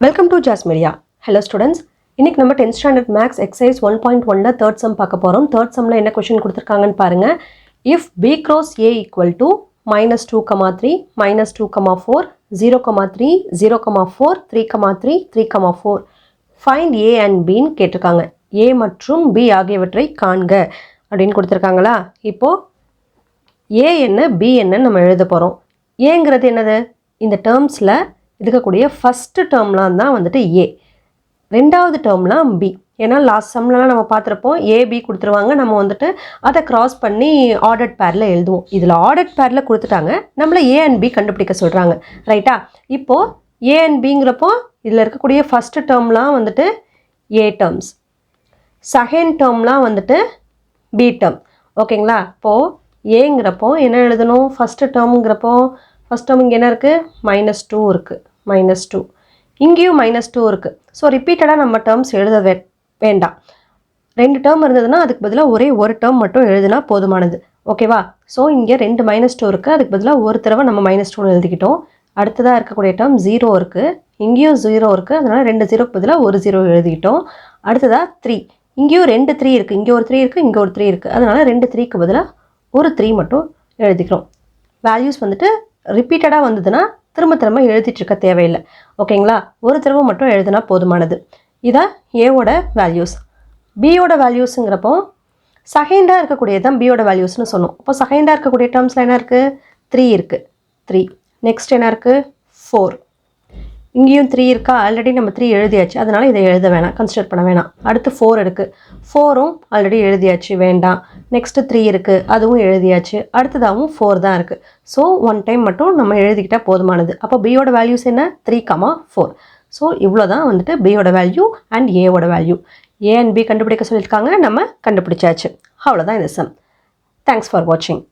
Welcome to Jaz media hello students இன்றைக்கி நம்ம tenth standard maths exercise one point ஒன்ல third sum பார்க்க போகிறோம் தேர்ட் சம்மில் என்ன கொஷின் கொடுத்துருக்காங்கன்னு பாருங்கள் if B cross A equal to minus two comma three minus two comma four zero comma three zero comma four three comma three three comma four find A and பின்னு கேட்டிருக்காங்க. ஏ மற்றும் B ஆகியவற்றை காண்க. அப்படின்னு கொடுத்துருக்காங்களா? இப்போது ஏ என்ன பி என்னன்னு நம்ம எழுத போகிறோம் ஏங்கிறது என்னது? இந்த டேர்ம்ஸில் இருக்கக்கூடிய ஃபஸ்ட்டு டேர்ம்லாம் தான் வந்துட்டு ஏ ரெண்டாவது டேர்ம்லாம் பி ஏன்னா லாஸ்ட் சம்லலாம் நம்ம பார்த்துருப்போம். ஏபி கொடுத்துருவாங்க. நம்ம வந்துட்டு அதை க்ராஸ் பண்ணி ஆர்டர்ட் பேரில் எழுதுவோம். இதில் ஆர்டர்ட் பேரில் கொடுத்துட்டாங்க. நம்மளை ஏ அண்ட் பி கண்டுபிடிக்க சொல்கிறாங்க ரைட்டா இப்போது ஏ அண்ட் பிங்கிறப்போ இதில் இருக்கக்கூடிய ஃபஸ்ட்டு டேர்ம்லாம் வந்துட்டு ஏ டேர்ம்ஸ் செகண்ட் டேர்ம்லாம் வந்துட்டு பி டேர்ம் ஓகேங்களா இப்போது ஏங்கிறப்போ என்ன எழுதணும்? ஃபஸ்ட்டு டேர்முங்கிறப்போ ஃபஸ்ட் டேர்ம் இங்கே என்ன இருக்குது மைனஸ் டூ இருக்குது மைனஸ் டூ இங்கேயும் மைனஸ் டூ இருக்குது ஸோ ரிப்பீட்டடாக நம்ம டேர்ம்ஸ் எழுத வே வேண்டாம். ரெண்டு டேர்ம் இருந்ததுன்னா அதுக்கு பதிலாக ஒரே ஒரு டேர்ம் மட்டும் எழுதினா போதுமானது. ஓகேவா ஸோ இங்கே ரெண்டு மைனஸ் டூ இருக்குது அதுக்கு பதிலாக ஒரு தடவை நம்ம மைனஸ் டூ எழுதிக்கிட்டோம். அடுத்ததாக இருக்கக்கூடிய டேர்ம் ஜீரோ இருக்குது இங்கேயும் ஜீரோ இருக்குது அதனால் ரெண்டு ஜீரோக்கு பதிலாக ஒரு ஜீரோ எழுதிக்கிட்டோம். அடுத்ததாக த்ரீ இங்கேயும் ரெண்டு த்ரீ இருக்குது இங்கே ஒரு த்ரீ இருக்குது இங்கே ஒரு த்ரீ இருக்குது அதனால் ரெண்டு த்ரீக்கு பதிலாக ஒரு த்ரீ மட்டும் எழுதிக்கிறோம். வேல்யூஸ் வந்துட்டு ரிப்பீட்டடாக வந்ததுன்னா திரும்ப திரும்ப எழுதிட்டு இருக்க தேவையில்லை. ஓகேங்களா? ஒரு தடவை மட்டும் எழுதினா போதுமானது. இதான் ஏவோட வேல்யூஸ் பியோட வேல்யூஸுங்கிறப்போ செகண்டாக இருக்கக்கூடியது தான் பியோட வேல்யூஸ்னு சொன்னோம். இப்போ செகண்டாக இருக்கக்கூடிய டேர்ம்ஸில் என்ன இருக்குது த்ரீ இருக்குது த்ரீ நெக்ஸ்ட் என்ன இருக்குது ஃபோர் இங்கேயும் த்ரீ இருக்கா? ஆல்ரெடி நம்ம த்ரீ எழுதியாச்சு. அதனால் இதை எழுத வேணாம். கன்சிடர் பண்ண வேணாம். அடுத்து ஃபோர் இருக்குது ஃபோரும் ஆல்ரெடி எழுதியாச்சு. வேண்டாம். நெக்ஸ்ட்டு த்ரீ இருக்குது அதுவும் எழுதியாச்சு. அடுத்ததாகவும் ஃபோர் தான் இருக்குது ஸோ ஒன் டைம் மட்டும் நம்ம எழுதிக்கிட்டால் போதுமானது. அப்போ பியோட வேல்யூஸ் என்ன? த்ரீ கமா ஃபோர் ஸோ இவ்வளோ தான் வந்துட்டு பியோட வேல்யூ அண்ட் ஏவோட வேல்யூ ஏ அண்ட் பி கண்டுபிடிக்க சொல்லியிருக்காங்க. நம்ம கண்டுபிடிச்சாச்சு. அவ்வளோதான் இந்த சம் தேங்க்ஸ் ஃபார் வாட்சிங்